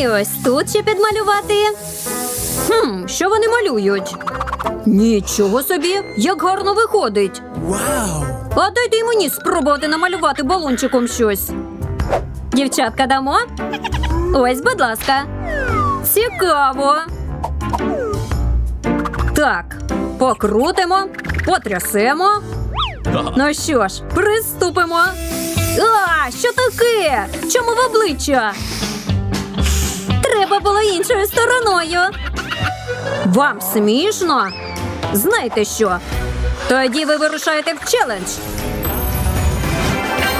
І ось тут ще підмалювати. Хм, що вони малюють? Нічого собі, як гарно виходить. Wow. А дайте й мені спробувати намалювати балончиком щось. Дівчатка, дамо? Ось, будь ласка. Цікаво. Так, покрутимо, потрясемо. Ну що ж, приступимо. А, що таке? Чому в обличчя? Треба було іншою стороною. Вам смішно? Знаєте що? Тоді ви вирушаєте в челендж.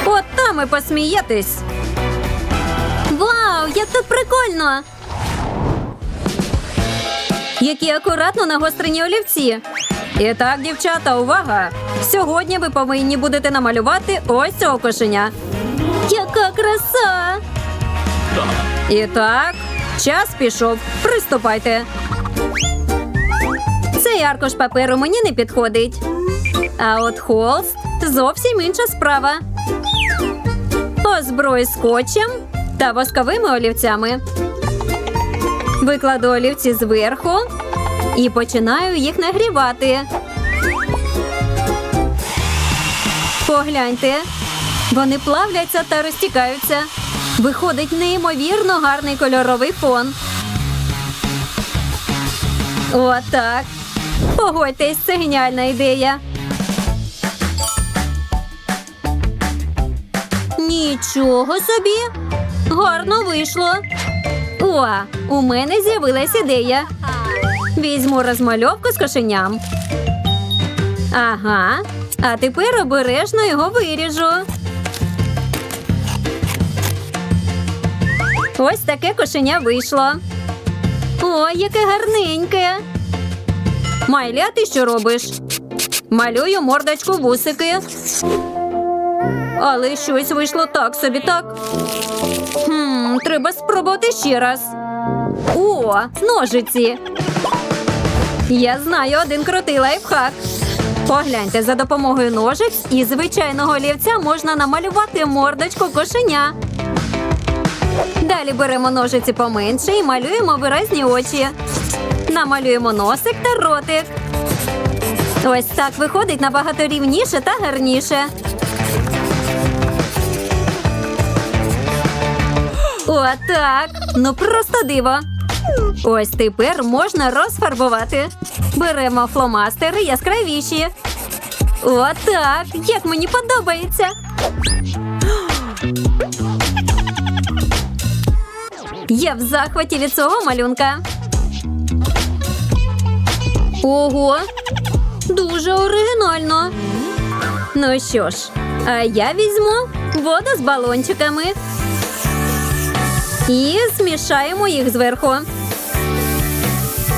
От там і посмієтесь. Вау, як тут прикольно! Які акуратно нагострені олівці. І так, дівчата, увага! Сьогодні ви повинні будете намалювати ось цього кошеня. Яка краса! І так, час пішов. Приступайте. Цей аркуш паперу мені не підходить. А от холст зовсім інша справа. Озброю скотчем та восковими олівцями. Викладу олівці зверху і починаю їх нагрівати. Погляньте, вони плавляться та розтікаються. Виходить неймовірно гарний кольоровий фон. Отак. Погодьтесь, це геніальна ідея. Нічого собі. Гарно вийшло. О, у мене з'явилась ідея. Візьму розмальовку з кошеням. Ага. А тепер обережно його виріжу. Ось таке кошеня вийшло. Ой, яке гарненьке. Майлі, а ти що робиш? Малюю мордочку вусики. Але щось вийшло так собі так. Хм, треба спробувати ще раз. О, ножиці. Я знаю один крутий лайфхак. Погляньте, за допомогою ножиць і звичайного олівця можна намалювати мордочку кошеня. Далі беремо ножиці поменше і малюємо виразні очі. Намалюємо носик та ротик. Ось так виходить набагато рівніше та гарніше. Отак. Ну просто диво. Ось тепер можна розфарбувати. Беремо фломастери яскравіші. Отак. Як мені подобається. Я в захваті від цього малюнка. Ого, дуже оригінально. Ну що ж, а я візьму воду з балончиками і змішаємо їх зверху.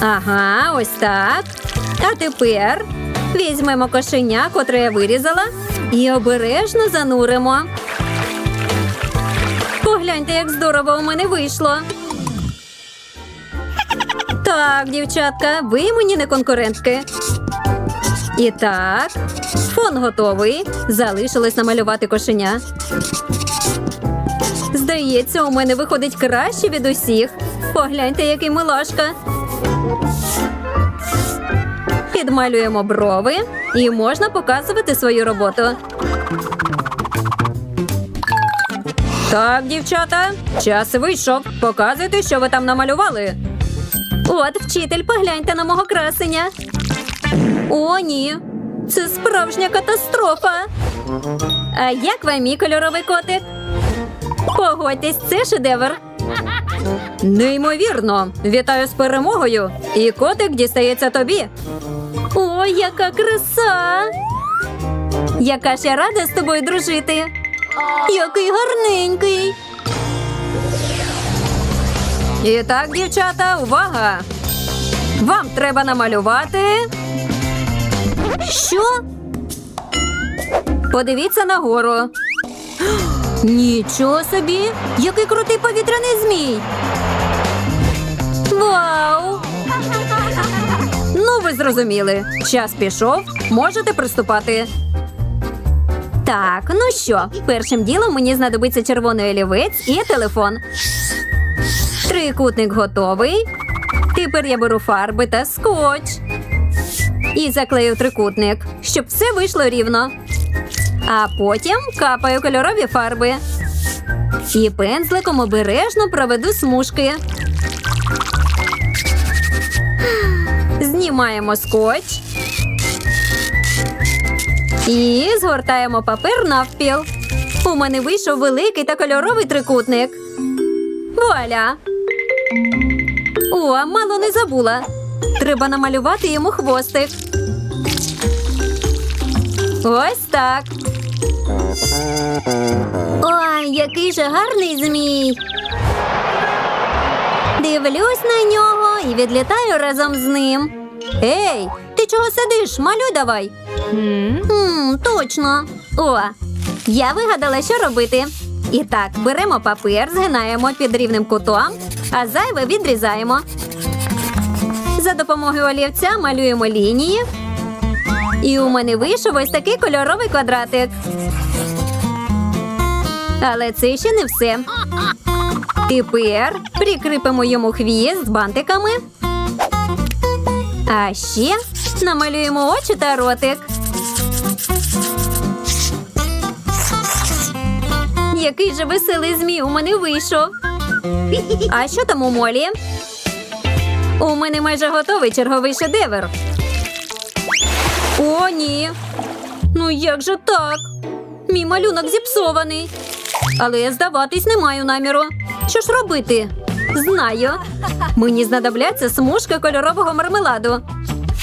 Ага, ось так. А тепер візьмемо кошеня, котре я вирізала, і обережно зануримо. Погляньте, як здорово у мене вийшло. Так, дівчатка, ви мені не конкурентки. І так, фон готовий. Залишилось намалювати кошеня. Здається, у мене виходить краще від усіх. Погляньте, який милашка. Підмалюємо брови і можна показувати свою роботу. Так, дівчата, час вийшов. Показуйте, що ви там намалювали. От, вчитель, погляньте на мого красення. О, ні. Це справжня катастрофа. А як вам мій кольоровий котик? Погодьтесь, це шедевр. Неймовірно. Вітаю з перемогою. І котик дістається тобі. Ой, яка краса! Яка ж я рада з тобою дружити. Який гарненький. І так, дівчата, увага! Вам треба намалювати. Що? Подивіться нагору. Нічого собі! Який крутий повітряний змій! Вау! Ну, ви зрозуміли. Час пішов. Можете приступати. Так, ну що, першим ділом мені знадобиться червоний олівець і телефон. Трикутник готовий. Тепер я беру фарби та скотч. І заклею трикутник, щоб все вийшло рівно. А потім капаю кольорові фарби. І пензликом обережно проведу смужки. Знімаємо скотч. І згортаємо папер навпіл. У мене вийшов великий та кольоровий трикутник. Вуаля! О, мало не забула. Треба намалювати йому хвостик. Ось так. Ой, який же гарний змій. Дивлюсь на нього і відлітаю разом з ним. Ей, ти чого сидиш? Малюй давай. Хм, точно. О, я вигадала, що робити. І так, беремо папір, згинаємо під рівним кутом, а зайве відрізаємо. За допомогою олівця малюємо лінії. І у мене вийшов ось такий кольоровий квадратик. Але це ще не все. Тепер прикріпимо йому хвіст з бантиками. А ще намалюємо очі та ротик. Який же веселий змій у мене вийшов. А що там у молі? У мене майже готовий черговий шедевр. О, ні. Ну як же так? Мій малюнок зіпсований. Але я здаватись не маю наміру. Що ж робити? Знаю. Мені знадобляться смужки кольорового мармеладу.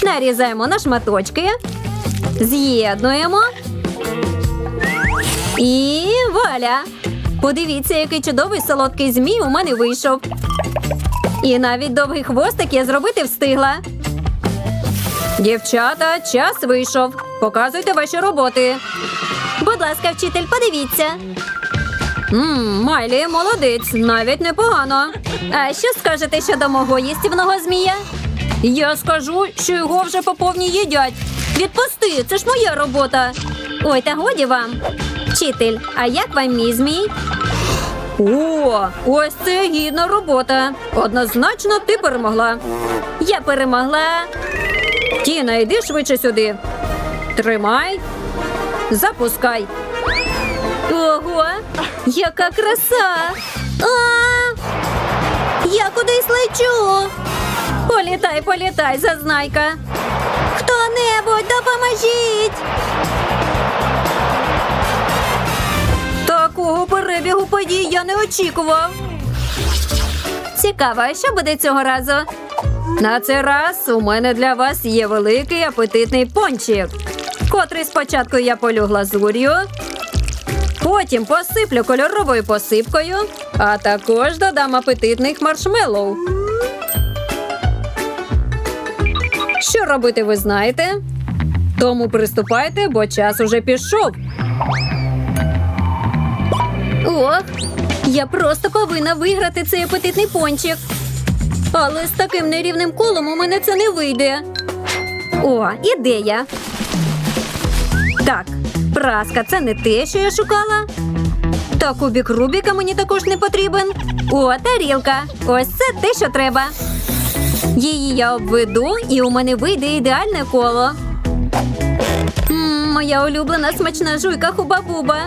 Нарізаємо на шматочки, з'єднуємо. І вуаля! Подивіться, який чудовий солодкий змій у мене вийшов. І навіть довгий хвостик я зробити встигла. Дівчата, час вийшов. Показуйте ваші роботи. Будь ласка, вчитель, подивіться. Мм, Майлі, молодець, навіть непогано. А що скажете щодо мого їстівного змія? Я скажу, що його вже по повній їдять. Відпусти, це ж моя робота. Ой, та годі вам. Вчитель, а як вам мій змій? О, ось це гідна робота. Однозначно ти перемогла. Я перемогла. Тіна, йди швидше сюди. Тримай. Запускай. Ого, яка краса! А! Я кудись лечу. Політай, політай, зазнайка. Хто-небудь допоможіть. Такого перебігу подій я не очікував. Цікаво, що буде цього разу? На цей раз у мене для вас є великий апетитний пончик, котрий спочатку я полю глазур'ю, потім посиплю кольоровою посипкою, а також додам апетитних маршмеллоу. Що робити, ви знаєте? Тому приступайте, бо час уже пішов. Ох, я просто повинна виграти цей апетитний пончик. Але з таким нерівним колом у мене це не вийде. О, ідея. Так, праска це не те, що я шукала. Та кубік Рубіка мені також не потрібен. О, тарілка. Ось це те, що треба. Її я обведу, і у мене вийде ідеальне коло. М, моя улюблена смачна жуйка хуба-буба.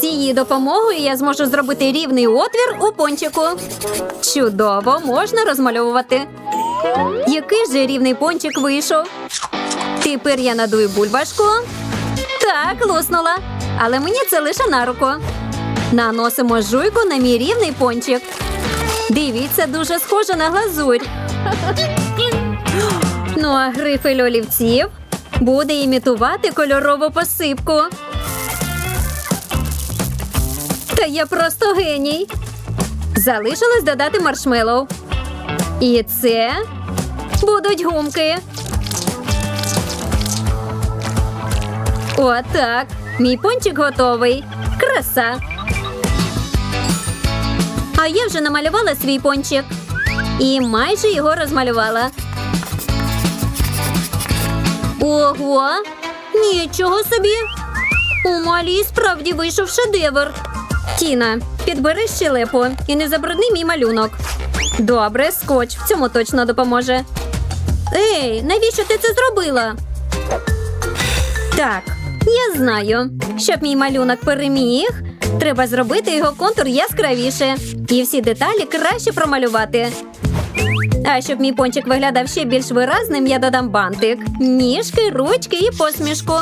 З її допомогою я зможу зробити рівний отвір у пончику. Чудово, можна розмальовувати. Який же рівний пончик вийшов? Тепер я надую бульбашку. Так, луснула. Але мені це лише на руку. Наносимо жуйку на мій рівний пончик. Дивіться, дуже схоже на глазурь. Ну а грифель олівців буде імітувати кольорову посипку. Та я просто геній. Залишилось додати маршмеллоу. І це будуть гумки. Отак. Мій пончик готовий. Краса. А я вже намалювала свій пончик. І майже його розмалювала. Ого! Нічого собі! У малі справді вийшов шедевр. Тіна, підбери щелепу і не забрудни мій малюнок. Добре, скотч в цьому точно допоможе. Ей, навіщо ти це зробила? Так, я знаю. Щоб мій малюнок переміг, треба зробити його контур яскравіше і всі деталі краще промалювати. А щоб мій пончик виглядав ще більш виразним, я додам бантик, ніжки, ручки і посмішку.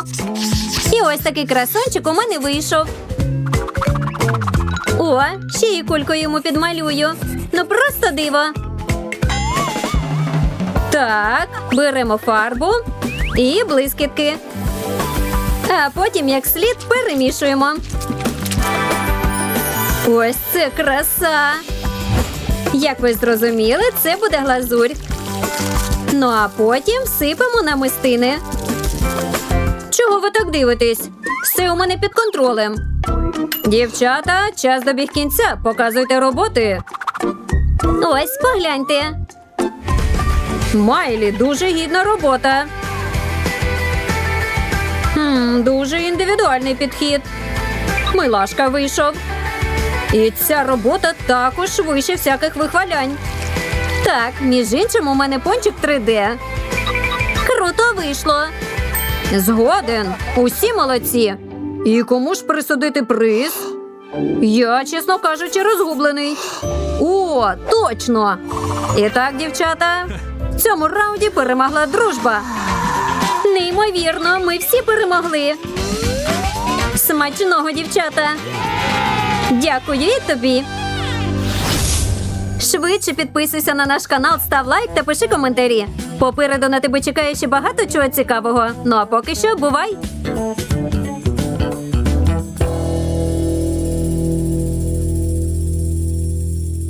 І ось такий красончик у мене вийшов. О, ще й кульку йому підмалюю. Ну просто диво. Так, беремо фарбу і блискітки. А потім, як слід, перемішуємо. Ось це краса. Як ви зрозуміли, це буде глазурь. Ну а потім всипемо намистини. Чого ви так дивитесь? Все у мене під контролем. Дівчата, час добіг кінця. Показуйте роботи. Ось, погляньте. Майлі, дуже гідна робота. Хм, дуже індивідуальний підхід. Милашка вийшов. І ця робота також вище всяких вихвалянь. Так, між іншим, у мене пончик 3D. Круто вийшло. Згоден. Усі молодці. І кому ж присудити приз? Я, чесно кажучи, розгублений. О, точно! І так, дівчата, в цьому раунді перемогла дружба. Неймовірно, ми всі перемогли. Смачного, дівчата. Дякую і тобі. Швидше підписуйся на наш канал, став лайк та пиши коментарі. Попереду на тебе чекає ще багато чого цікавого. Ну а поки що, бувай!